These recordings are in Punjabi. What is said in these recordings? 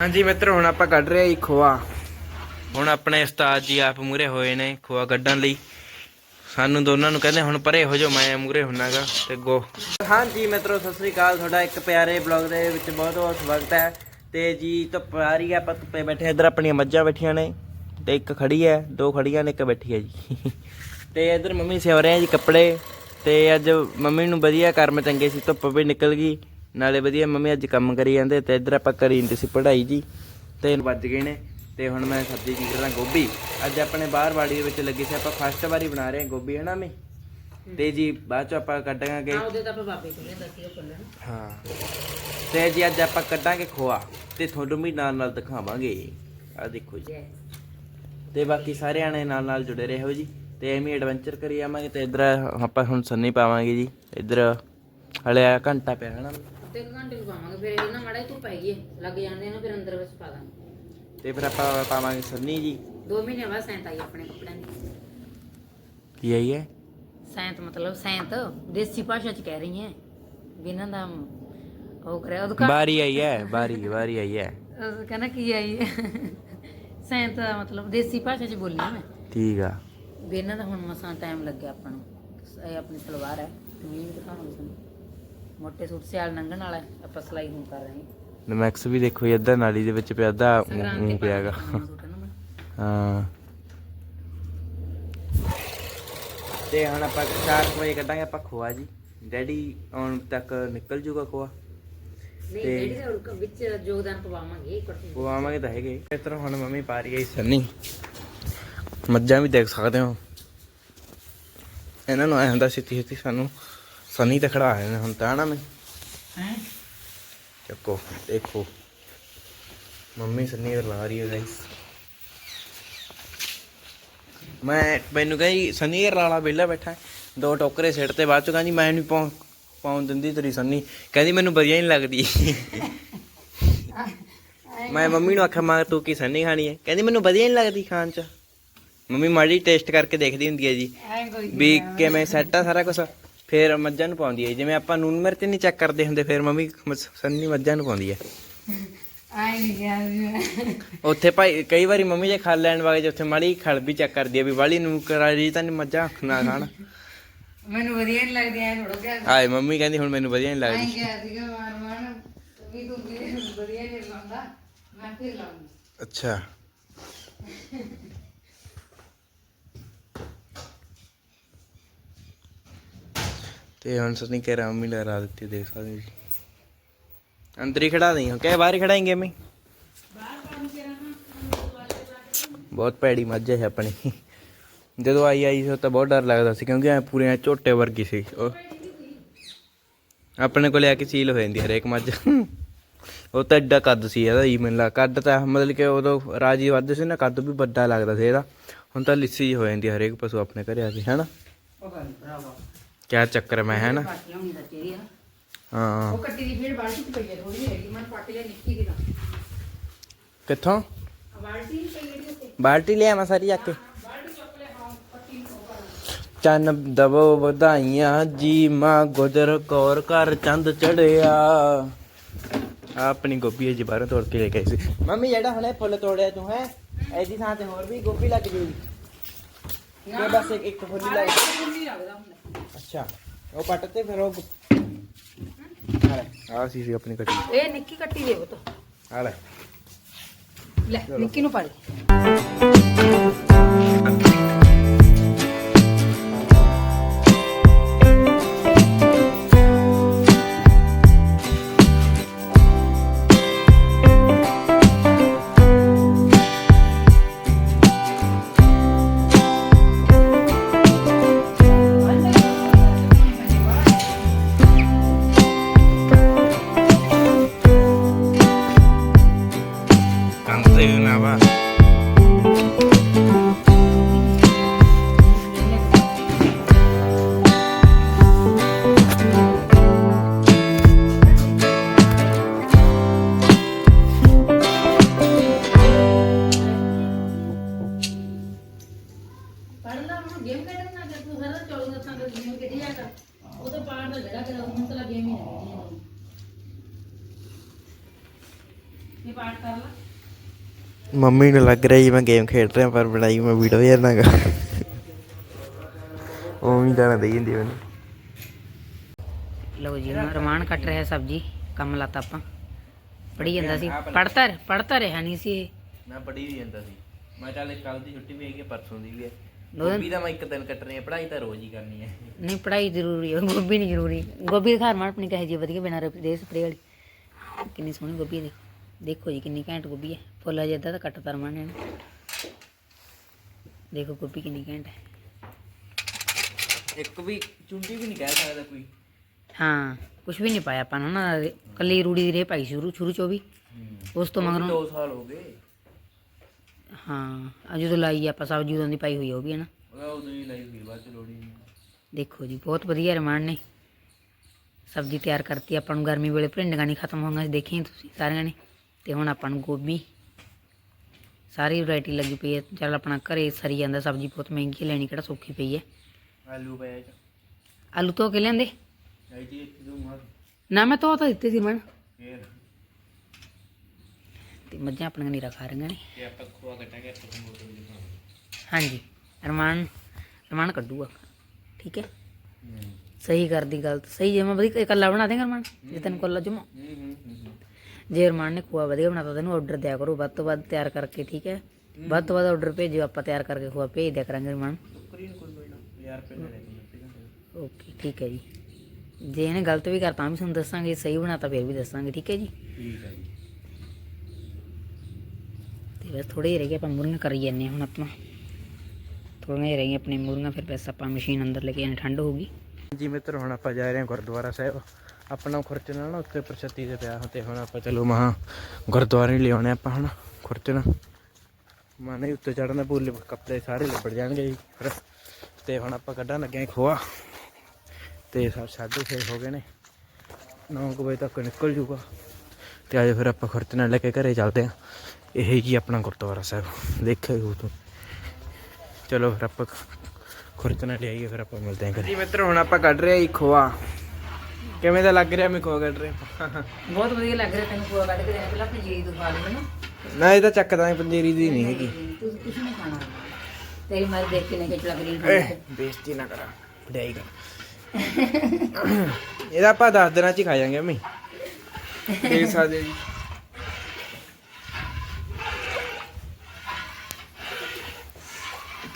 ਹਾਂਜੀ ਮਿੱਤਰ ਹੁਣ ਆਪਾਂ ਕੱਢ ਰਹੇ ਜੀ ਖੋਆ। ਹੁਣ ਆਪਣੇ ਉਸਤਾਦ ਜੀ ਆਪ ਮੂਰੇ ਹੋਏ ਨੇ ਖੋਆ ਕੱਢਣ ਲਈ। ਸਾਨੂੰ ਦੋਨਾਂ ਨੂੰ ਕਹਿੰਦੇ ਹੁਣ ਪਰੇ ਹੋ ਜਾਓ ਮੈਂ ਮੂਰੇ ਹੁੰਨਾਗਾ ਤੇ ਗੋ। ਹਾਂਜੀ ਮਿੱਤਰੋ ਸਤਿ ਸ੍ਰੀ ਅਕਾਲ। ਤੁਹਾਡਾ ਇੱਕ ਪਿਆਰੇ ਬਲੌਗ ਦੇ ਵਿੱਚ ਬਹੁਤ ਬਹੁਤ ਸਵਾਗਤ ਹੈ। ਤੇ ਜੀ ਧੁੱਪ ਆ ਰਹੀ ਹੈ ਆਪਾਂ ਧੁੱਪੇ ਬੈਠੇ। ਇੱਧਰ ਆਪਣੀਆਂ ਮੱਝਾਂ ਬੈਠੀਆਂ ਨੇ ਤੇ ਇੱਕ ਖੜੀ ਹੈ ਦੋ ਖੜੀਆਂ ਨੇ ਇੱਕ ਬੈਠੀ ਹੈ ਜੀ। ਤੇ ਇੱਧਰ ਮੰਮੀ ਸਿਉ ਰਹੇ ਆ ਜੀ ਕੱਪੜੇ। ਤੇ ਅੱਜ ਮੰਮੀ ਨੂੰ ਵਧੀਆ ਕਰਮ ਚੰਗੇ ਸੀ ਧੁੱਪ ਵੀ ਨਿਕਲ ਗਈ। ਨਾਲੇ ਵਧੀਆ ਮੰਮੀ ਅੱਜ ਕੰਮ ਕਰੀ ਜਾਂਦੇ ਤੇ ਇੱਧਰ ਆਪਾਂ ਕਰੀ ਜਾਂਦੇ ਸੀ ਪੜ੍ਹਾਈ ਜੀ। ਤੇ ਵੱਜ ਗਏ ਨੇ ਤੇ ਹੁਣ ਮੈਂ ਸਬਜ਼ੀ ਚੀਰ ਰਿਹਾ ਗੋਭੀ। ਅੱਜ ਆਪਣੇ ਬਾਹਰ ਬਾੜੀ ਦੇ ਵਿੱਚ ਲੱਗੀ ਸੀ ਆਪਾਂ ਫਸਟ ਵਾਰੀ ਬਣਾ ਰਹੇ ਹਾਂ ਗੋਭੀ ਹੈ ਨਾ ਮੈਂ ਤੇ ਜੀ ਬਾਅਦ ਚ ਆਪਾਂ ਕੱਢਾਂਗੇ। ਉਹਦੇ ਤਾਂ ਆਪਾਂ ਬਾਬੇ ਕੋਲ ਲੈਂਦਾ ਸੀ ਉਹ ਕੱਲਣ ਹਾਂ। ਤੇ ਜੀ ਅੱਜ ਆਪਾਂ ਕੱਢਾਂਗੇ ਖੋਆ ਤੇ ਤੁਹਾਨੂੰ ਵੀ ਨਾਲ ਨਾਲ ਦਿਖਾਵਾਂਗੇ। ਆ ਦੇਖੋ ਜੀ। ਤੇ ਬਾਕੀ ਸਾਰੇ ਆਣੇ ਨਾਲ ਨਾਲ ਜੁੜੇ ਰਹੋ ਜੀ ਤੇ ਐਵੇਂ ਐਡਵੈਂਚਰ ਕਰੀ ਜਾਵਾਂਗੇ ਤੇ ਇਧਰ ਆਪਾਂ ਹੁਣ ਸੰਨੀ ਪਾਵਾਂਗੇ ਜੀ। ਇਧਰ ਹਲੇ ਘੰਟਾ ਪਿਆ ਹਨਾ। ਤੇ ਘੰਟੇ ਫਿਰ ਇਹ ਨਾ ਮੜਾ ਧੁੱਪ ਹੈਗੀ ਹੈ ਲੱਗ ਜਾਂਦੇ ਨੇ ਫਿਰ ਅੰਦਰ ਵਿੱਚ ਪਾ ਦਾਂਗੇ। ਤੇ ਫਿਰ ਆਪਾਂ ਪਾਵਾਂਗੇ ਸੰਨੀ ਜੀ। ਦੋ ਮਹੀਨੇ ਬਾਅਦ ਸੈਂਤ ਆਈ ਆਪਣੇ ਕੱਪੜਿਆਂ ਦੀ। ਕੀ ਆਈ ਹੈ? ਸੈਂਤ ਮਤਲਬ ਸੈਂਤ ਦੇਸੀ ਭਾਸ਼ਾ ਚ ਕਹਿ ਰਹੀ ਹੈ ਵੀ ਇਹਨਾਂ ਦਾ ਉਹ ਕਰਿਆ ਉਹਦਾ ਬਾਰੀ ਆਈ ਹੈ ਬਾਰੀ ਬਾਰੀ ਆਈ ਹੈ। ਕਹਿੰਦਾ ਕੀ ਆਈ ਹੈ? ਸੈਂਤ ਦਾ ਮਤਲਬ ਦੇਸੀ ਭਾਸ਼ਾ ਚ ਬੋਲੀ ਮੈਂ। ਠੀਕ ਆ। ਵੀ ਇਹਨਾਂ ਦਾ ਹੁਣ ਮਸਾਂ ਟਾਈਮ ਲੱਗਿਆ ਆਪਾਂ ਨੂੰ ਇਹ ਆਪਣੀ ਸਲਵਾਰ ਹੈ ਤੁਸੀਂ ਵੀ ਦਿਖਾਵਾਂਗੇ ਤੁਹਾਨੂੰ ਮੋਟੇ ਸੂਟ ਸਿਆਲ ਨੰਗਣ ਵਾਲਾ ਹੈ, ਆਪਾਂ ਸਲਾਈ ਹੁਣ ਕਰ ਰਹੇ ਹਾਂ। ਨਮੈਕਸ ਵੀ ਦੇਖੋ ਜੀ ਅੱਧਾ ਨਾਲੀ ਦੇ ਵਿੱਚ ਪਿਆ ਅੱਧਾ ਮੂੰਹ ਪਿਆਗਾ ਸੂਟ ਹੈ ਨਾ ਮੈਂ। ਹਾਂ। ਤੇ ਹੁਣ ਆਪਾਂ 4 ਵਜੇ ਕੱਢਾਂਗੇ ਆਪਾਂ ਖੋਆ ਜੀ। ਡੈਡੀ ਆਉਣ ਤੱਕ ਨਿਕਲ ਜੂਗਾ ਖੋਆ। ਨਹੀਂ ਤੇ- ਜਿਹੜੀ ਦਾ ਉਲਕ- ਵਿੱਚ ਯੋਗਦਾਨ ਪਵਾਵਾਂਗੇ ਕੁਝ ਉਹ ਆਵਾਂਗੇ ਤਾਂ ਹੈਗੇ। ਇਸ ਤਰ੍ਹਾਂ ਹੁਣ ਮੰਮੀ ਪਾ ਰਹੀ ਹੈ ਸੰਨੀ। ਮੱਝਾਂ ਵੀ ਦੇਖ ਸਕਦੇ ਹੋ। ਇਹਨਾਂ ਨੂੰ ਆਇਆ ਹੁੰਦਾ ਸਾਨੂੰ। ਸੰਨੀ ਤੇ ਖੜਾ ਨੇ ਹੁਣ ਤਾਂ ਨਾ ਮੈਂ। ਹੈ? ਚੱਕੋ ਦੇਖੋ। ਮੰਮੀ ਸੰਨੀ ਲਾ ਰਹੀ ਹੈ ਗਾਇਸ ਮੈਂ ਮੈਨੂੰ ਕਹੀ ਸੰਨੀ ਵਾਲਾ ਵਿਹਲਾ ਬੈਠਾ ਹੈ। ਦੋ ਟੋਕਰੇ ਸਿਰ ਤੇ ਬਾਅਦ ਚ ਕਹਿੰਦੀ ਮੈਂ ਨਹੀਂ ਪਾਉ ਪਾਉਣ ਦਿੰਦੀ ਤੇਰੀ ਸੰਨੀ। ਕਹਿੰਦੀ ਮੈਨੂੰ ਵਧੀਆ ਨਹੀਂ ਲੱਗਦੀ। ਮੈਂ ਮੰਮੀ ਨੂੰ ਆਖਿਆ ਮਾਂ ਤੂੰ ਕੀ ਸੰਨੀ ਖਾਣੀ ਹੈ? ਕਹਿੰਦੀ ਮੈਨੂੰ ਵਧੀਆ ਨਹੀਂ ਲੱਗਦੀ ਖਾਣ ਚ। ਮੰਮੀ ਮਾੜੀ ਟੇਸਟ ਕਰਕੇ ਦੇਖਦੀ ਹੁੰਦੀ ਹੈ ਜੀ। ਵੀ ਕਿਵੇਂ ਸੈੱਟ ਆ ਸਾਰਾ ਕੁਝ ਫਿਰ ਮੱਝਾਂ ਨੂੰ ਪਾਉਂਦੀ ਹੈ। ਜਿਵੇਂ ਆਪਾਂ ਨੂਨ ਮਿਰਚ ਨਹੀਂ ਚੈੱਕ ਕਰਦੇ ਹੁੰਦੇ ਫਿਰ ਮੰਮੀ ਸੰਨੀ ਮੱਝਾਂ ਨੂੰ ਪਾਉਂਦੀ ਹੈ। ਆਏ ਨਹੀਂ ਗਿਆ ਵੀ। ਉੱਥੇ ਭਾਈ ਕਈ ਵਾਰੀ ਮੰਮੀ ਜੇ ਖਲ ਲੈਣ ਵਾਗੇ ਜੇ ਉੱਥੇ ਮਾੜੀ ਖਲ ਵੀ ਚੈੱਕ ਕਰਦੀ ਹੈ ਵੀ ਵਾਲੀ ਨੂੰ ਕਰਾਰੀ ਤਾਂ ਨਹੀਂ ਮੱਝਾਂ ਅੱਖ ਨਾ ਖਾਣ। ਮੈਨੂੰ ਵਧੀਆ ਨਹੀਂ ਲੱਗਦੀ ਐ ਥੋੜਾ ਗਿਆ ਹਾਏ ਮੰਮੀ ਕਹਿੰਦੀ ਹੁਣ ਮੈਨੂੰ ਵਧੀਆ ਨਹੀਂ ਆਈ ਲੱਗਦੀ ਗਿਆ ਸੀਗਾ ਮਾਰ ਮਾਰ ਵੀ ਤੂੰ ਵੀ ਵਧੀਆ ਨਹੀਂ ਲਾਉਂਦਾ ਮੈਂ ਫਿਰ ਲਾਉਂਗੀ। ਅੱਛਾ। ਤੇ ਹੁਣ ਸਨੀ ਕਹਿ ਰਿਹਾ, ਮੰਮੀ ਦਿੱਤੀ, ਦੇਖ ਸਕਦੇ ਹੋ ਜੀ। ਅੰਦਰ ਹੀ ਖੜਾ ਨਹੀਂ ਹੋ ਬਾਹਰ ਖੜਾਏਂਗੇ ਮੈਂ ਬਹੁਤ ਪੈੜੀ ਮੱਝ ਹੈ ਆਪਣੀ। ਜਦੋਂ ਆਈ ਆਈ ਸੀ ਤਾਂ ਬਹੁਤ ਡਰ ਲੱਗਦਾ ਸੀ, ਕਿਉਂਕਿ ਐ ਪੂਰੇ ਝੋਟੇ ਵਰਗੀ ਸੀ, ਉਹ। ਆਪਣੇ ਕੋਲੇ ਆ ਕੇ ਸੀਲ ਹੋ ਜਾਂਦੀ ਹਰੇਕ ਮੱਝ। ਉਹ ਤਾਂ ਐਡਾ ਕੱਦ ਸੀ ਇਹਦਾ ਹੀ ਮੈਨੂੰ ਲੱਗਾ, ਕੱਦ ਤਾਂ ਮਤਲਬ ਕਿ ਉਦੋਂ ਰਾਜੀ ਵੱਧ ਸੀ ਨਾ, ਕੱਦ ਵੀ ਵੱਡਾ ਲੱਗਦਾ ਸੀ ਇਹਦਾ। ਹੁਣ ਤਾਂ ਲਿੱਸੀ ਹੋ ਜਾਂਦੀ ਹਰੇਕ ਪਸ਼ੂ ਆਪਣੇ ਘਰੇ ਆ ਕੇ, ਹੈਨਾ? ਪਤਾ ਨਹੀਂ ਭਰਾਵਾ। ਕਿਆ ਚੱਕਰ ਮੈਂ ਹੈ ਨਾ? ਪਾਟੀ ਲਾਉਣੀ ਦਾ ਤੇਰੀ ਆ ਹਾਂ। ਉਹ ਕੱਟੀ ਦੀ ਫੇਰ ਬਾਲਟੀ ਚ ਪਈ ਹੈ ਥੋੜੀ ਹੈਗੀ ਮੈਂ ਪਾਟੀ ਜਾਂ ਨਿੱਕੀ ਦੀ ਦਾ ਕਿੱਥੋਂ? ਬਾਲਟੀ ਪਈ ਜਿਹੜੀ ਉੱਤੇ ਬਾਲਟੀ ਲਿਆ ਮੈਂ ਸਾਰੀ ਚੱਕ ਕੇ। ਹਾਂ ਚੰਨ ਦਵੋ ਵਧਾਈਆਂ ਜੀ ਮਾਂ ਗੁਜਰ ਕੌਰ ਘਰ ਚੰਦ ਚੜਿਆ। ਆਪਣੀ ਗੋਭੀ ਹੈ ਜੀ ਬਾਹਰੋਂ ਤੋੜ ਕੇ ਲੈ ਕੇ ਆਈ ਸੀ। ਮੰਮੀ ਜਿਹੜਾ ਹੁਣੇ ਫੁੱਲ ਤੋੜਿਆ ਤੂੰ ਹੈ? ਐਦੀ ਥਾਂ ਤੇ ਹੋਰ ਵੀ ਗੋਭੀ ਲੱਗ ਜੂਗੀ। ਬਸ ਇੱਕ ਇੱਕ ਫੁੱਲ ਹੀ ਲੱਗਦਾ ਹੁੰਦਾ ਅੱਛਾ ਉਹ ਪੱਟ ਤੇ ਫਿਰ ਉਹ ਆ ਸੀ ਸੀ ਆਪਣੀ ਕੱਟੀ। ਇਹ ਨਿੱਕੀ ਕੱਟੀ ਦੇ ਉਹ ਆ ਲੈ। ਲੈ ਨਿੱਕੀ ਨੂੰ ਪਾ ਦੇ। ਕੰਦ ਤੇ ਨਾ ਵਾ ਪੜਨਾ ਹੁਣ ਗੇਮ ਖੇਡਣ ਨਾ ਜੇ ਤੂੰ ਸਾਰਾ 14 ਦੱਸਾਂ ਦਾ ਗੇਮ ਖੇਡੀ ਜਾ ਕਰ ਉਹ ਤਾਂ ਪਾੜ ਦਾ ਜਿਹੜਾ ਕਰ ਹੁਣ ਤਾਂ ਗੇਮ ਹੀ ਨਹੀਂ ਇਹ ਪਾੜ ਕਰ ਲਾ। ਮੰਮੀ ਨੂੰ ਲੱਗ ਰਿਹਾ ਜੀ ਮੈਂ ਗੇਮ ਖੇਡ ਰਿਹਾ ਪਰ ਬਣਾਈ ਮੈਂ ਵੀਡੀਓ ਜਾਣਾਗਾ ਉਹ ਵੀ ਤਾਂ ਦੇਈ ਜਾਂਦੀ ਮੈਨੂੰ। ਲਓ ਜੀ ਰਮਾਨ ਕੱਟ ਰਿਹਾ ਸਬਜੀ ਕੰਮ ਲਾਤਾ ਆਪਾਂ। ਪੜੀ ਜਾਂਦਾ ਸੀ। ਪੜਤਾ ਪੜਤਾ ਰਿਹਾ ਨਹੀਂ ਸੀ ਇਹ। ਮੈਂ ਪੜ੍ਹੀ ਵੀ ਜਾਂਦਾ ਸੀ। ਮੈਂ ਚੱਲ ਕੱਲ ਦੀ ਛੁੱਟੀ ਵੀ ਹੈਗੀ ਪਰਸੋਂ ਦੀ ਵੀ ਹੈ। ਦੋ ਵੀ ਤਾਂ ਮੈਂ ਇੱਕ ਦਿਨ ਕੱਟਣੀ ਹੈ ਪੜ੍ਹਾਈ ਤਾਂ ਰੋਜ਼ ਹੀ ਕਰਨੀ ਹੈ। ਨਹੀਂ ਪੜਾਈ ਜ਼ਰੂਰੀ ਹੈ ਗੋਭੀ ਨਹੀਂ ਜ਼ਰੂਰੀ। ਗੋਭੀ ਦਿਖਾ ਰਮਾਨ ਆਪਣੀ ਕਹੇ ਜੀ ਵਧੀਆ ਬਿਨਾਂ ਰੇ ਸਪਰੇ ਵਾਲੀ। ਕਿੰਨੀ ਸੋਹਣੀ ਗੋਭੀ ਹੈ ਦੇਖੋ ਜੀ ਕਿੰਨੀ ਘੈਂਟ ਗੋਭੀ ਹੈ। ਫੁੱਲ ਜਿਹਾ ਤਾਂ ਕੱਟਤਾ ਰਮਾਨ ਨੇ। ਦੇਖੋ ਗੋਭੀ ਕਿੰਨੀ ਘੈਂਟ ਹੈ। ਇੱਕ ਵੀ ਚੁੰਡੀ ਵੀ ਨਹੀਂ ਕਹਿ ਸਕਦਾ ਕੋਈ। ਹਾਂ ਕੁਝ ਵੀ ਨਹੀਂ ਪਾਇਆ ਆਪਾਂ ਨੇ ਨਾ ਕੱਲੀ ਰੂੜੀ ਦੀ ਰੇ ਪਾਈ ਸ਼ੁਰੂ ਸ਼ੁਰੂ ਚੋਂ ਵੀ। ਉਸ ਤੋਂ ਮਗਰੋਂ 2 ਸਾਲ ਹੋ ਗਏ। ਹਾਂ ਆ ਜਦੋਂ ਲਾਈ ਆਪਾਂ ਸਬਜ਼ੀ ਉਦੋਂ ਦੀ ਪਾਈ ਹੋਈ ਆ ਉਹ ਵੀ ਹੈ ਨਾ ਉਹ ਉਦੋਂ ਹੀ ਲਾਈ ਹੋਈ ਬਾਅਦ ਚ ਲੋੜੀ ਨਹੀਂ। ਦੇਖੋ ਜੀ ਬਹੁਤ ਵਧੀਆ ਰਮਾਨ ਨੇ। ਸਬਜ਼ੀ ਤਿਆਰ ਕਰਤੀ ਆਪਾਂ ਨੂੰ ਗਰਮੀ ਵੇਲੇ ਭਿੰਡੀਆਂ ਨਹੀਂ ਖਤਮ ਹੋਣਗੀਆਂ ਦੇਖੀ ਤੁਸੀਂ ਸਾਰਿਆਂ ਨੇ। ਤੇ ਹੁਣ ਆਪਾਂ ਨੂੰ ਗੋਭੀ। ਸਾਰੀ ਵੈਰਾਈਟੀ ਲੱਗੀ ਪਈ ਹੈ। ਚੱਲ ਆਪਣਾ ਘਰੇ ਸਰੀ ਜਾਂਦਾ ਸਬਜ਼ੀ ਬਹੁਤ ਮਹਿੰਗੀ ਲੈਣੀ ਕਿਹੜਾ ਸੌਖੀ ਪਈ ਹੈ। ਆਲੂ ਚ ਆਲੂ ਧੋ ਕੇ ਲਿਆਂਦੇ? ਆਈ ਜੀ ਇੱਕ ਦੋ ਮਾਰ। ਨਾ ਮੈਂ ਧੋ ਤਾਂ ਦਿੱਤੇ ਸੀ ਫੇਰ। ਤੇ ਮੱਝਾਂ ਆਪਣੀਆਂ ਨੀਰਾ ਖਾ ਰਹੀਆਂ ਨੇ। ਤੇ ਆਪਾਂ ਖੋਆ ਕੱਟਾਂਗੇ ਆਪਾਂ ਮੋਟਰ ਦੀ ਹਾਂਜੀ। ਰਮਾਨ ਰਮਾਨ ਕੱਢੂਗਾ। ਠੀਕ ਹੈ? ਸਹੀ ਕਰਦੀ ਗਲਤ ਸਹੀ ਜੇ ਮੈਂ ਵਧੀਆ ਇਕੱਲਾ ਬਣਾ ਦੇਗਾ ਰਮਾਨ ਜੇ ਤੈਨੂੰ ਕੱਲਾ ਜਮਾ। ਹੂੰ ਹੂੰ ਹੂੰ। ਜੇ ਰਮਾਨ ਨੇ ਖੋਆ ਵਧੀਆ ਬਣਾਤਾ ਤੈਨੂੰ ਆਰਡਰ ਦਿਆ ਕਰੋ ਵੱਧ ਤੋਂ ਵੱਧ ਤਿਆਰ ਕਰਕੇ ਠੀਕ ਹੈ? ਵੱਧ ਤੋਂ ਵੱਧ ਆਰਡਰ ਭੇਜੋ ਆਪਾਂ ਤਿਆਰ ਕਰਕੇ ਖੋਆ ਭੇਜ ਦਿਆ ਕਰਾਂਗੇ ਰਮਾਨ ਸਕਰੀਨ ਕੋਈ ਕੋਈ ਨਾ 1000 ਰੁਪਏ ਲੈ ਲੈ ਓਕੇ ਠੀਕ ਹੈ ਜੀ। ਜੇ ਇਹਨੇ ਗਲਤ ਵੀ ਕਰਤਾ ਵੀ ਤੁਹਾਨੂੰ ਦੱਸਾਂਗੇ ਸਹੀ ਬਣਾਤਾ ਫਿਰ ਵੀ ਦੱਸਾਂਗੇ ਠੀਕ ਹੈ ਜੀ? ਠੀਕ ਹੈ ਜੀ। ਤੇ ਬਸ ਥੋੜੇ ਜਿਹੇ ਰਹਿ ਗਏ ਆਪਾਂ ਮੁਰਗੀਆਂ ਕਰੀ ਜਾਂਦੇ ਹਾਂ ਹੁਣ ਆਪਾਂ। ਥੋੜੀਆਂ ਜਿਹੇ ਰਹਿ ਗਈਆਂ ਆਪਣੀ ਮੁਰਗੀਆਂ ਫਿਰ ਬਸ ਆਪਾਂ ਮਸ਼ੀਨ ਅੰਦਰ ਲੈ ਕੇ ਜਾਣੀ ਠੰਡ ਹੋਊਗੀ ਜੀ ਮਿੱਤਰ ਹੁਣ ਆਪਾਂ ਜਾ ਰਹੇ ਹਾਂ ਗੁਰਦੁਆਰਾ ਸਾਹਿਬ। ਆਪਣਾ ਖੁਰਚਣਾ ਨਾ ਉੱਤੇ ਪ੍ਰਸ਼ਤੀ ਦੇ ਪਿਆ ਤੇ ਹੁਣ ਆਪਾਂ ਚਲੋ ਮਹਾ ਗੁਰਦੁਆਰੇ ਲਿਆਉਣੇ ਆਪਾਂ ਹੁਣ ਖੁਰਚਣਾ ਮਾਨੇ ਉੱਤੇ ਚੜਨ ਪੂਰੇ ਕੱਪੜੇ ਸਾਰੇ ਲੱਭੜ ਜਾਣਗੇ ਜੀ। ਫਿਰ ਤੇ ਹੁਣ ਆਪਾਂ ਕੱਢਣ ਲੱਗੇ ਹਾਂ ਖੋਆ। ਤੇ ਸਾ- ਸਾਢੇ ਛੇ ਹੋ ਗਏ ਨੇ। 9 ਵਜੇ ਤੱਕ ਨਿਕਲ ਜੂਗਾ। ਤੇ ਅੱਜ ਫਿਰ ਆਪਾਂ ਖੁਰਚਣਾ ਲੈ ਕੇ ਘਰੇ ਚੱਲਦੇ ਹਾਂ। ਇਹ ਜੀ ਆਪਣਾ ਗੁਰਦੁਆਰਾ ਸਾਹਿਬ। ਦੇਖਿਓ ਤੂੰ। ਚਲੋ ਫਿਰ ਆਪਾਂ ਖੁਰਚਣਾ ਲਿਆਈਏ, ਫਿਰ ਆਪਾਂ ਮਿਲਦੇ ਹਾਂ ਜੀ ਮਿੱਤਰ, ਹੁਣ ਆਪਾਂ ਕੱਢ ਰਹੇ ਹਾਂ ਖੋਆ। ਕਿਵੇਂ ਦਾ ਲੱਗ ਰਿਹਾ ਮੈਂ ਖੋਆ ਕੱਢ ਰਿਹਾ ਬਹੁਤ ਵਧੀਆ ਲੱਗ ਰਿਹਾ ਤੈਨੂੰ ਖੋਆ ਕੱਢ ਕੇ ਦੇਣਾ ਪਹਿਲਾਂ ਪੰਜੀਰੀ ਦਿਖਾ ਦੇ ਮੈਨੂੰ ਨਾ। ਇਹ ਤਾਂ ਚੱਕਦਾ ਪੰਜੀਰੀ ਦੀ ਨਹੀਂ ਹੈਗੀ। ਤੂੰ ਕੁਝ ਨਹੀਂ ਖਾਣਾ। ਤੇਰੀ ਮਾਰ ਦੇਖ ਕੇ ਨੇ ਕਿ ਲੱਗ ਰਹੀ ਏ ਬੇਇੱਜ਼ਤੀ ਨਾ ਕਰਾ ਵਡਿਆਈ ਕਰ। ਇਹਦਾ ਆਪਾਂ 10 ਦਿਨਾਂ ਚ ਹੀ ਖਾ ਜਾਾਂਗੇ ਮੈਂ ਦੇਖ ਸਕਦੇ ਜੀ।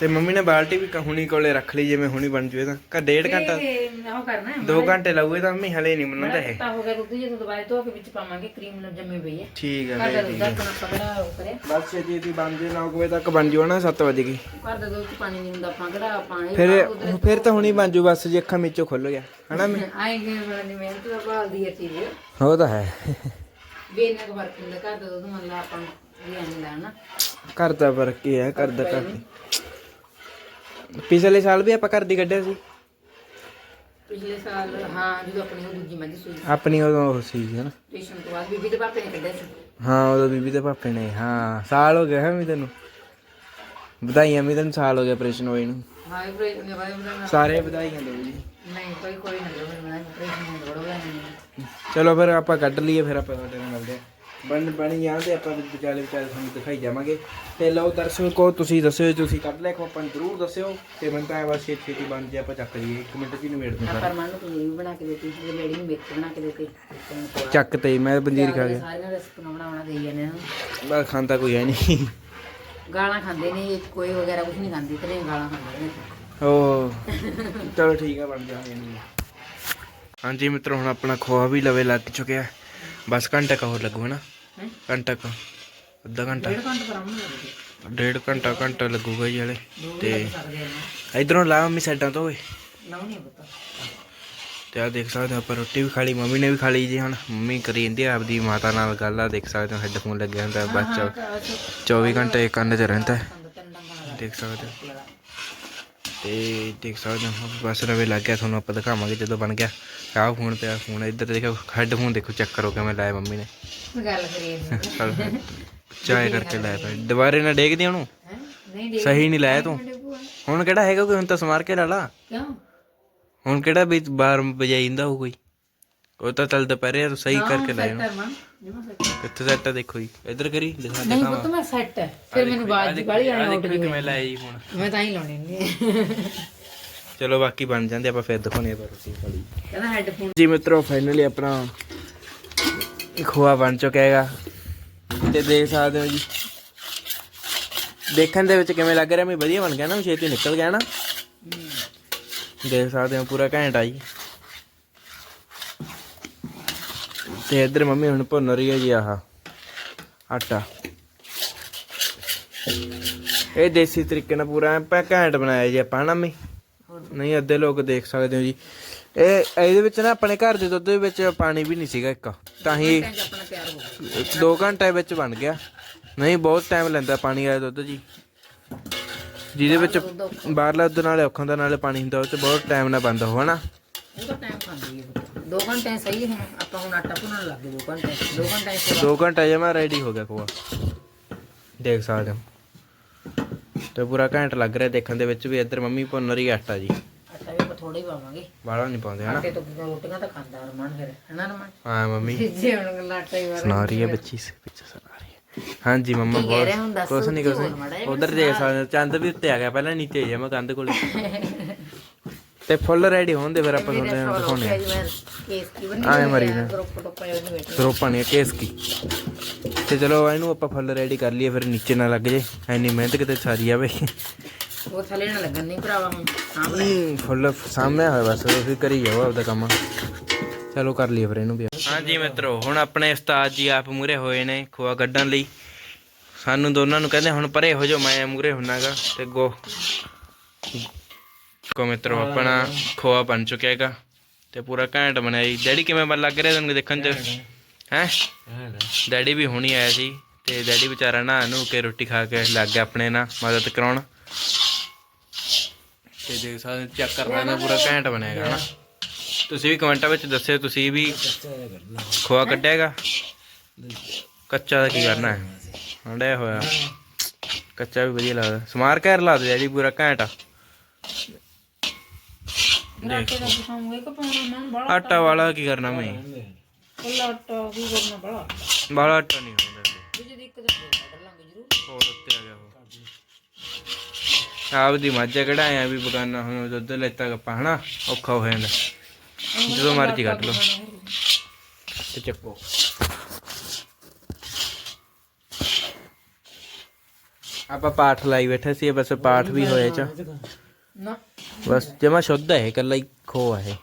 ਤੇ ਮੰਮੀ ਨੇ ਬਾਲਟੀ ਵੀ ਹੁਣੀ ਕੋਲੇ ਰੱਖ ਲਈ ਜਿਵੇਂ ਹੁਣੀ ਬਣ ਜੂਏ ਤਾਂ। ਕਾ ਡੇਢ ਘੰਟਾ ਉਹ ਕਰਨਾ ਹੈ 2 ਘੰਟੇ ਲੱਗੂਏ ਤਾਂ ਮੰਮੀ ਹਲੇ ਨਹੀਂ ਮੰਨਦਾ ਇਹ। ਤਾਂ ਹੋ ਗਿਆ ਦੁੱਧ ਜੇ ਦੁਬਾਰਾ ਧੋ ਕੇ ਵਿੱਚ ਪਾਵਾਂਗੇ ਕਰੀਮ ਨਾਲ ਜੰਮੀ ਪਈ ਹੈ। ਠੀਕ ਹੈ ਘਰ ਦਾ ਦੁੱਧ ਹੈ ਆਪਣਾ ਪਕੜਾ ਉਹ ਕਰੇ ਬਸ ਛੇਤੀ ਛੇਤੀ ਬਣ ਜੇ 9 ਵਜੇ ਤੱਕ ਬਣ ਜੂ ਨਾ 7 ਵਜੇ ਗਈ ਘਰ ਦਾ ਦੁੱਧ ਪਾਣੀ ਨਹੀਂ ਹੁੰਦਾ ਆਪਾਂ ਕਿਹੜਾ ਪਾਣੀ ਫਿਰ ਫਿਰ ਤਾਂ ਹੁਣੀ ਬਣ ਜੂ ਬਸ ਜੇ ਅੱਖਾਂ ਵਿੱਚੋਂ ਖੁੱਲ ਗਿਆ ਹਨਾ ਮੈਂ ਆਏਗੇ ਬੜਾ ਨਹੀਂ ਮਿਹਨਤ ਦਾ ਭਾਲਦੀ ਹੈ ਚੀਜ਼। ਉਹ ਤਾਂ ਹੈ। ਵੀ ਇੰਨਾ ਕੁ ਫ਼ਰਕ ਹੁੰਦਾ ਘਰ ਦਾ ਦੁੱਧ ਮੰਨ ਲਾ ਆਪਾਂ ਨੂੰ ਵੀ ਐਂ ਲੈਣਾ ਘਰ ਦਾ ਫ਼ਰਕ ਕੀ ਹੈ ਘਰ ਦਾ ਘਰ ਪਿਛਲੇ ਸਾਲ ਵੀ ਆਪਾਂ ਘਰ ਦੀ ਕੱਢਿਆ ਸੀ। ਪਿਛਲੇ ਸਾਲ ਹਾਂ ਜਦੋਂ ਆਪਣੀ ਉਹ ਦੂਜੀ ਮੱਝ ਸੂਈ ਆਪਣੀ ਉਦੋਂ ਉਹ ਸੀ ਹਨਾ। ਪੇਸ਼ੈਂਟ ਤੋਂ ਬਾਅਦ ਬੀਬੀ ਦੇ ਪਾਪੇ ਨੇ ਕੱਢਿਆ ਸੀ। ਹਾਂ ਉਦੋਂ ਬੀਬੀ ਦੇ ਪਾਪੇ ਨੇ ਹਾਂ। ਸਾਲ ਹੋ ਗਿਆ ਹੈ ਵੀ ਤੈਨੂੰ। ਵਧਾਈਆਂ ਵੀ ਤੈਨੂੰ ਸਾਲ ਹੋ ਗਿਆ ਆਪਰੇਸ਼ਨ ਹੋਏ ਨੂੰ। ਹਾਂ ਦੇ ਬਾਰੇ ਬਣਾ। ਸਾਰੇ ਵਧਾਈਆਂ ਦਿਓ ਜੀ। ਨਹੀਂ ਕੋਈ ਕੋਈ ਨਾ ਮੈਂ ਪ੍ਰੇਸ਼ਨ ਨਹੀਂ ਬੜੋਗਾ ਨਹੀਂ ਚਲੋ ਫਿਰ ਆਪਾਂ ਕੱਢ ਲਈਏ ਫਿਰ ਆਪਾਂ ਤੁਹਾਡੇ ਨਾਲ ਮਿਲਦੇ ਹਾਂ। ਬਣ ਬਣੀ ਜਾਂਦੇ ਆਪਾਂ ਵਿਚਾਲੇ ਵਿਚਾਲੇ ਤੁਹਾਨੂੰ ਦਿਖਾਈ ਜਾਵਾਂਗੇ। ਤੇ ਲਓ ਦਰਸ਼ਕੋ ਤੁਸੀਂ ਦੱਸਿਓ ਤੁਸੀਂ ਕੱਢ ਲਿਆ ਕੋ ਆਪਾਂ ਜ਼ਰੂਰ ਦੱਸਿਓ ਤੇ ਮੈਂ ਤਾਂ ਬਸ ਛੇਤੀ ਛੇਤੀ ਬਣ ਜੇ ਆਪਾਂ ਚੱਕ ਲਈਏ। ਇੱਕ ਮਿੰਟ ਚ ਹੀ ਨਿਬੇੜ ਦੂੰ ਸਾਰਾ। ਪਰਮਾਨ ਨੂੰ ਪਨੀਰ ਵੀ ਬਣਾ ਕੇ ਦਿੱਤੀ ਸੀ ਲੇਡੀ ਨੂੰ ਮੇਥੀ ਬਣਾ ਕੇ ਦਿੱਤੀ ਚੱਕ ਤੇ ਮੈਂ ਪੰਜੀਰੀ ਖਾ ਗਿਆ। ਸਾਰੀਆਂ ਰੈਸਪੀਆਂ ਬਣਾਉਣਾ ਦੇਈ ਜਾਂਦੇ ਨੇ ਬਸ ਖਾਂਦਾ ਕੋਈ ਹੈ ਨਹੀਂ। ਗਾਲਾਂ ਖਾਂਦੇ ਨੇ ਕੋਈ ਵਗੈਰਾ ਕੁਝ ਨਹੀਂ ਖਾਂਦੀ ਤੇ ਗਾਲਾਂ ਖਾਂਦੇ ਨੇ। ਓ ਚਲੋ ਠੀਕ ਆ ਬਣ ਜਾਵੇ ਨਹੀਂ। ਹਾਂਜੀ ਮਿੱਤਰੋ ਹੁਣ ਆਪਣਾ ਖੋਆ ਵੀ ਲਵੇ ਲੱਗ ਚੁੱਕਿਆ। ਬਸ ਘੰਟਾ ਕਾ ਹੋਰ ਲੱਗੂ ਨਾ ਹੈਂ? ਘੰਟਾ ਕਾ ਅੱਧਾ ਘੰਟਾ। ਡੇਢ ਘੰਟਾ ਲੱਗੇ ਡੇਢ ਘੰਟਾ ਘੰਟਾ ਲੱਗੂਗਾ ਜੀ ਹਲੇ। ਤੇ ਇਧਰੋਂ ਲਾ ਮੰਮੀ ਸਾਈਡਾਂ ਤੋਂ ਓਏ। ਤੇ ਆ ਦੇਖ ਸਕਦੇ ਆਪਾਂ ਰੋਟੀ ਵੀ ਖਾ ਲਈ ਮੰਮੀ ਨੇ ਵੀ ਖਾ ਲਈ ਜੀ ਹੁਣ। ਮੰਮੀ ਕਰੀ ਜਾਂਦੀ ਆਪਦੀ ਮਾਤਾ ਨਾਲ ਗੱਲ ਆ ਦੇਖ ਸਕਦੇ ਹੋ ਹੈੱਡਫੋਨ ਲੱਗਿਆ ਹੁੰਦਾ ਬਸ ਚੌ- 24 ਘੰਟੇ ਕੰਨ 'ਚ ਰਹਿੰਦਾ। ਦੇਖ ਸਕਦੇ ਹੋ। ਤੇ ਦੇਖ ਸਕਦੇ ਹੋ ਬਸ ਰਵੇ ਲੱਗ ਗਿਆ ਤੁਹਾਨੂੰ ਆਪਾਂ ਦਿਖਾਵਾਂਗੇ ਜਦੋਂ ਬਣ ਗਿਆ। ਆਹ ਫੋਨ ਪਿਆ ਫੋਨ ਇੱਧਰ ਦੇਖੋ ਹੈੱਡਫੋਨ ਦੇਖੋ ਚੈੱਕ ਕਰੋ ਕਿਵੇਂ ਲਾਇਆ ਮੰਮੀ ਨੇ। ਗੱਲ ਕਰੀਏ ਚਾਏ ਕਰਕੇ ਲਾਇਆ ਪਿਆ ਦੁਬਾਰੇ ਨਾ ਡੇਗਦੀ ਉਹਨੂੰ। ਨਹੀਂ ਸਹੀ ਨਹੀਂ ਲਾਇਆ ਤੂੰ। ਹੁਣ ਕਿਹੜਾ ਹੈਗਾ ਕੋਈ? ਹੁਣ ਤਾਂ ਸਮਾਰ ਕੇ ਲਾ ਲਾ। ਕਿਉਂ? ਹੁਣ ਕਿਹੜਾ ਵੀ ਬਾਰ ਵਜਾਈ ਜਾਂਦਾ ਹੋ ਕੋਈ? ਉਹ ਤਾਂ ਚੱਲ ਦੁਪਹਿਰੇ ਤੂੰ ਸਹੀ ਕਰਕੇ ਅਰਮਾਨ ਜਮਾ ਸੈੱਟ ਦੇਖੋ ਜੀ। ਇੱਧਰ ਕਰੀ ਦਿਖਾ ਨਹੀਂ ਪੁੱਤ ਮੈਂ ਸੈੱਟ ਹੈ ਫਿਰ ਮੈਨੂੰ ਬਾਅਦ ਦੀ ਬਾਲੀ ਆਣੀ ਆਊਟ ਕਿਵੇਂ ਲਾਇਆ ਜੀ ਹੁਣ। ਮੈਂ ਤਾਂ ਹੀ ਲਾਉਣੀ ਨਹੀਂ ਚਲੋ ਬਾਕੀ ਬਣ ਜਾਂਦੇ ਆਪਾਂ ਫਿਰ ਦਿਖਾਉਣੇ ਆ ਰੋਟੀ ਵਾਲੀ ਕਹਿੰਦਾ ਹੈੱਡਫੋਨ ਜੀ ਮਿੱਤਰੋ ਫਾਈਨਲੀ ਆਪਣਾ ਖੋਆ ਬਣ ਚੁੱਕਾ ਹੈਗਾ। ਤੇ ਦੇਖ ਸਕਦੇ ਹੋ ਜੀ। ਦੇਖਣ ਦੇ ਵਿੱਚ ਕਿਵੇਂ ਲੱਗ ਰਿਹਾ ਵੀ ਵਧੀਆ ਬਣ ਗਿਆ ਨਾ ਛੇਤੀ ਨਿਕਲ ਗਿਆ ਨਾ। ਦੇਖ ਸਕਦੇ ਹੋ ਪੂਰਾ ਘੈਂਟ ਆ ਜੀ ਤੇ ਇੱਧਰ ਮੰਮੀ ਹੁਣ ਭੁੰਨ ਰਹੀ ਹੈ ਜੀ ਆਹ ਆਟਾ ਇਹ ਦੇਸੀ ਤਰੀਕੇ ਨਾਲ ਪੂਰਾ ਐਂ ਘੈਂਟ ਬਣਾਇਆ ਜੀ ਆਪਾਂ ਨਾ ਮੰਮੀ ਨਹੀਂ ਅੱਧੇ ਲੋਕ ਦੇਖ ਸਕਦੇ ਹੋ ਜੀ ਇਹ ਇਹਦੇ ਵਿੱਚ ਨਾ ਆਪਣੇ ਘਰ ਦੇ ਦੁੱਧ ਦੇ ਵਿੱਚ ਪਾਣੀ ਵੀ ਨਹੀਂ ਸੀਗਾ ਇੱਕ ਤਾਂ ਹੀ ਆਪਣਾ ਦੋ ਘੰਟੇ ਵਿੱਚ ਬਣ ਗਿਆ ਨਹੀਂ ਬਹੁਤ ਟਾਈਮ ਲੈਂਦਾ ਪਾਣੀ ਵਾਲਾ ਦੁੱਧ ਜੀ ਜਿਹਦੇ ਵਿੱਚ ਬਾਹਰਲਾ ਦੁੱਧ ਨਾਲੇ ਔਖਾਂ ਦਾ ਨਾਲੇ ਪਾਣੀ ਹੁੰਦਾ ਉਹ ਤੇ ਬਹੁਤ ਟਾਈਮ ਨਾਲ ਬੰਦ ਹੋ ਹਨਾ ਉਹ ਤਾਂ ਟਾਈਮ ਖਾਂਦੀ ਹੈ ਪੁੱਤ। ਦੋ ਘੰਟੇ ਸਹੀ ਹੁਣ ਆਪਾਂ ਹੁਣ ਆਟਾ ਭੁੰਨਣ ਲੱਗ ਗਏ ਦੋ ਘੰਟੇ। ਦੋ ਘੰਟੇ ਸੇਵਾ ਦੋ ਘੰਟੇ ਜਮਾ ਰੈਡੀ ਹੋ ਗਿਆ ਖੋਆ। ਦੇਖ ਸਕਦੇ ਹੋ ਤੇ ਪੂਰਾ ਘੰਟ ਲੱਗ ਰਿਹਾ ਦੇਖਣ ਦੇ ਵਿੱਚ ਵੀ ਇੱਧਰ ਮੰਮੀ ਭੁੰਨ ਰਹੀ ਆਟਾ ਜੀ। ਆਟਾ ਵੀ ਆਪਾਂ ਥੋੜਾ ਹੀ ਪਾਵਾਂਗੇ। ਬਾਹਲਾ ਨਹੀਂ ਪਾਉਂਦੇ ਹਨਾ? ਆਟੇ ਤੋਂ ਬਿਨਾਂ ਰੋਟੀਆਂ ਤਾਂ ਖਾਂਦਾ ਅਰਮਾਨ ਫਿਰ ਹੈਨਾ ਅਰਮਾਨ? ਹਾਂ ਮੰਮੀ। ਜੇ ਹੁਣ ਗੱਲਾਂ ਆਟਾ ਹੀ ਵਾਰ ਸੁਣਾ ਰਹੀ ਹੈ ਬੱਚੀ ਸੇ ਪਿੱਛੇ ਸੁਣਾ ਰਹੀ ਹੈ। ਹਾਂਜੀ ਮੰਮਾ ਬਹੁਤ ਕੁਛ ਨਹੀਂ ਕੁਛ ਉਧਰ ਦੇਖ ਸਕਦੇ ਚੰਦ ਵੀ ਉੱਤੇ ਆ ਗਿਆ ਪਹਿਲਾਂ ਨੀਚੇ ਜਾ ਮੈਂ ਕੰਧ ਕੋਲ। ਤੇ ਫੁੱਲ ਰੈਡੀ ਹੋਣ ਦੇ ਫਿਰ ਆਪਾਂ ਤੁਹਾਨੂੰ ਦਿਖਾਉਣੇ ਆ ਕੇਸ ਕੀ ਬਣੀ ਆਏ ਮਰੀ ਨਾ। ਸਰੋਪਾ ਨਹੀਂ ਕੇਸ ਕੀ। ਤੇ ਚਲੋ ਇਹਨੂੰ ਆਪਾਂ ਫੁੱਲ ਰੈਡੀ ਕਰ ਲਈਏ ਫਿਰ ਨੀਚੇ ਨਾ ਲੱਗ ਜੇ। ਐਨੀ ਮਿਹਨਤ ਕਿਤੇ ਸਾਰੀ ਆਵੇ। ਉਹ ਥੱਲੇ ਨਾ ਲੱਗਣ ਨਹੀਂ ਭਰਾਵਾ ਹੁਣ ਹਮ, ਫੁੱਲ ਸਾਹਮਣੇ ਹੋਇਆ ਬਸ ਫਿਰ ਕਰੀ ਜਾਓ ਆਪਦਾ ਕੰਮ। ਚਲੋ ਕਰ ਲਈਏ ਫਿਰ ਇਹਨੂੰ ਵੀ ਹਾਂਜੀ ਮਿੱਤਰੋ ਹੁਣ ਆਪਣੇ ਉਸਤਾਦ ਜੀ ਆਪ ਮੂਰੇ ਹੋਏ ਨੇ ਖੋਆ ਕੱਢਣ ਲਈ। ਸਾਨੂੰ ਦੋਨਾਂ ਨੂੰ ਕਹਿੰਦੇ ਹੁਣ ਪਰੇ ਹੋ ਜਾਓ ਮੈਂ ਮੂਰੇ ਹੁੰਨਾਗਾ ਤੇ ਗੋ। ਕੋ ਮਿੱਤਰੋ ਆਪਣਾ ਖੋਆ ਬਣ ਚੁੱਕਿਆ ਹੈਗਾ ਤੇ ਪੂਰਾ ਘੈਂਟ ਬਣਿਆ ਜੀ। ਡੈਡੀ ਕਿਵੇਂ ਬਣ ਲੱਗ ਰਿਹਾ ਤੁਹਾਨੂੰ ਦੇਖਣ ਚ? ਹੈ। ਡੈਡੀ ਵੀ ਹੁਣੀ ਆਇਆ ਸੀ ਤੇ ਡੈਡੀ ਵਿਚਾਰਾ ਨਾ ਨੂੰ ਕੇ ਰੋਟੀ ਖਾ ਕੇ ਲੱਗ ਗਿਆ ਆਪਣੇ ਨਾਲ ਮਦਦ ਕਰਾਉਣ। ਤੇ ਦੇਖ ਸਕਦੇ ਚੈੱਕ ਕਰ ਨੇ ਪੂਰਾ ਘੈਂਟ ਬਣੇਗਾ ਨਾ। ਤੁਸੀਂ ਵੀ ਕਮੈਂਟਾਂ ਵਿੱਚ ਦੱਸਿਓ ਤੁਸੀਂ ਵੀ ਖੋਆ ਕੱਢਿਆਗਾ ਕੱਚਾ ਦਾ ਕੀ ਕਰਨਾ ਹੈ? ਹੰਡਿਆ ਹੋਇਆ। ਕੱਚਾ ਵੀ ਵਧੀਆ ਲੱਗਦਾ। ਸਮਾਰ ਕੇ ਲਾ ਦੇ ਜਿਹੜੀ ਪੂਰਾ ਘੈਂਟ ਆਟੇ ਦਾ ਦਿਖਾਉਂਗੇ ਕਿ ਪਾਉਣਾ ਮੈਂ ਬੜਾ ਆਟਾ ਵਾਲਾ ਕੀ ਕਰਨਾ ਮੈਂ? ਕੱਲਾ ਆਟਾ ਕੀ ਕਰਨਾ ਬੜਾ ਆਟਾ। ਨਹੀਂ ਹੁੰਦਾ ਜੇ ਇੱਕ ਦਿਨ ਕੱਢ ਲਾਂਗੇ ਜ਼ਰੂਰ। ਹੋਰ ਉੱਤੇ ਆ ਗਿਆ ਉਹ। ਆਪ ਦੀ ਮੱਝ ਆ, ਕਿਹੜਾ ਆਇਆ ਵੀ ਬਗਾਨਾ ਹੁਣ ਦੁੱਧ ਲੈਤਾ ਗੱਪਾ ਹਨਾ? ਔਖਾ ਹੋ ਜਾਂਦਾ। ਜਦੋਂ ਮਰਜ਼ੀ ਕੱਢ ਲਓ। ਤੇ ਚੱਕੋ। ਆਪਾਂ ਪਾਠ ਲਾਈ ਬੈਠੇ ਸੀ ਬਸ ਪਾਠ ਵੀ ਹੋਇਆ ਚ। ਨਾ। ਬਸ ਜਮਾ ਸ਼ੁੱਧ ਹੈ ਇਕੱਲਾ ਹੀ ਖੋ ਹੈ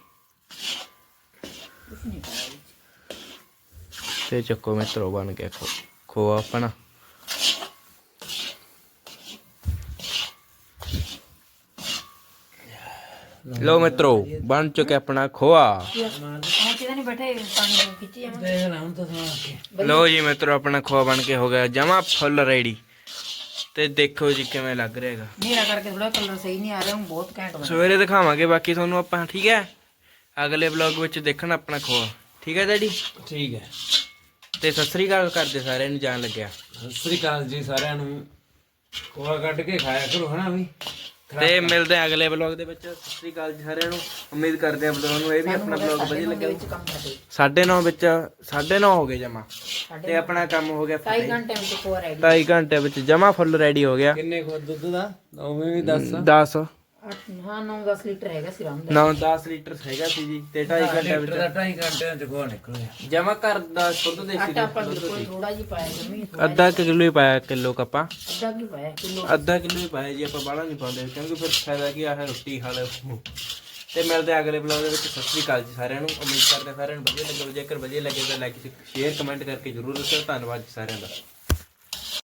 ਤੇ ਚੱਕੋ ਮਿੱਤਰੋ ਬਣ ਗਿਆ ਖੋ ਖੋ ਆਪਣਾ ਲੋ ਮਿੱਤਰੋ ਬਣ ਚੁੱਕਿਆ ਆਪਣਾ ਖੋਆ ਲੋ ਜੀ ਮਿੱਤਰੋ ਆਪਣਾ ਖੋਆ ਬਣ ਕੇ ਹੋ ਗਿਆ ਜਮਾ ਫੁੱਲ ਰੈਡੀ ਤੇ ਦੇਖੋ ਜੀ ਕਿਵੇਂ ਲੱਗ ਰਿਹਾ ਹੈਗਾ। ਮੇਰਾ ਕਰਕੇ ਥੋੜਾ ਕਲਰ ਸਹੀ ਨਹੀਂ ਆ ਰਿਹਾ ਹੁਣ ਬਹੁਤ ਘੈਂਟ ਬਣਾ ਸਵੇਰੇ ਦਿਖਾਵਾਂਗੇ ਬਾਕੀ ਤੁਹਾਨੂੰ ਆਪਾਂ ਠੀਕ ਹੈ? ਅਗਲੇ ਵਲੌਗ ਵਿੱਚ ਦੇਖਣਾ ਆਪਣਾ ਖੋਆ। ਠੀਕ ਹੈ ਡੈਡੀ? ਠੀਕ ਹੈ। ਤੇ ਸਤਿ ਸ੍ਰੀ ਅਕਾਲ ਕਰਦੇ ਸਾਰਿਆਂ ਨੂੰ ਜਾਣ ਲੱਗਿਆ। ਸਤਿ ਸ੍ਰੀ ਅਕਾਲ ਜੀ ਸਾਰਿਆਂ ਨੂੰ। ਕੋਆ ਕੱਢ ਕੇ ਖਾਇਆ ਕਰੋ ਹਨਾ ਵੀ? ਤੇ ਮਿਲਦੇ ਆ ਅਗਲੇ ਵਲੌਗ ਦੇ ਵਿੱਚ। ਸਤਿ ਸ੍ਰੀ ਅਕਾਲ ਜੀ ਸਾਰਿਆਂ ਨੂੰ। ਉਮੀਦ ਕਰਦੇ ਆ ਵਲੌਗ ਨੂੰ ਇਹ ਵੀ ਆਪਣਾ ਵਲੌਗ ਵਧੀਆ ਲੱਗਿਆ। ਕਰਦੇ 9:30 ਵਿੱਚ 9:30 ਹੋ ਗਏ ਜਮਾ। ਤੇ ਆਪਣਾ ਕੰਮ ਹੋ ਗਿਆ ਢਾਈ ਘੰਟੇ ਵਿੱਚ ਕੋਰ ਰੈਡੀ 2.5 ਘੰਟੇ ਵਿੱਚ ਜਮਾ ਫੁੱਲ ਰੈਡੀ ਹੋ ਗਿਆ। ਕਿੰਨੇ ਖੋ ਦੁੱਧ ਦਾ? ਉਵੇਂ ਵੀ ਦੱਸ। 10 ਹਾਂ 9-10 ਲੀਟਰ ਹੈਗਾ ਸੀ ਰਾਮ ਦਾ। 9-10 ਲੀਟਰ ਹੈਗਾ ਸੀ ਜੀ ਤੇ 2.5 ਘੰਟੇ ਵਿੱਚ ਦਾ ਢਾਈ ਘੰਟਿਆਂ ਚ ਖੋਆ ਨਿਕਲਿਆ। ਜਮਾ ਕਰ ਦਾ ਸ਼ੁੱਧ ਦੇਸੀ ਆਟਾ ਆਪਾਂ ਬਿਲਕੁਲ ਥੋੜਾ ਜਿਹਾ ਪਾਇਆ ਜਮੀ ਅੱਧਾ ਕੁ ਕਿਲੋ ਹੀ ਪਾਇਆ ਕਿਲੋ ਕੱਪਾ? ਅੱਧਾ ਕੀ ਪਾਇਆ ਕਿਲੋ। ਅੱਧਾ ਕਿਲੋ ਹੀ ਪਾਇਆ ਜੀ ਆਪਾਂ ਬਾਹਲਾ ਨਹੀਂ ਪਾਉਂਦੇ ਕਿਉਂਕਿ ਫਿਰ ਫਾਇਦਾ ਕੀ ਆ ਹੈ ਰੋਟੀ ਖਾ ਲੈ ਤੇ ਮਿਲਦੇ ਆ ਅਗਲੇ ਵਲੌਗ ਦੇ ਵਿੱਚ ਸਤਿ ਸ੍ਰੀ ਅਕਾਲ ਜੀ ਸਾਰਿਆਂ ਨੂੰ। ਉਮੀਦ ਕਰਦੇ ਹਾਂ ਸਾਰਿਆਂ ਨੂੰ ਵਧੀਆ ਲੱਗੇ ਜੇਕਰ ਵਧੀਆ ਲੱਗੇ ਤਾਂ ਲਾਈਕ ਸ਼ੇਅਰ ਕਮੈਂਟ ਕਰਕੇ ਜਰੂਰ ਦੱਸਿਓ। ਧੰਨਵਾਦ ਜੀ ਸਾਰਿਆਂ ਦਾ।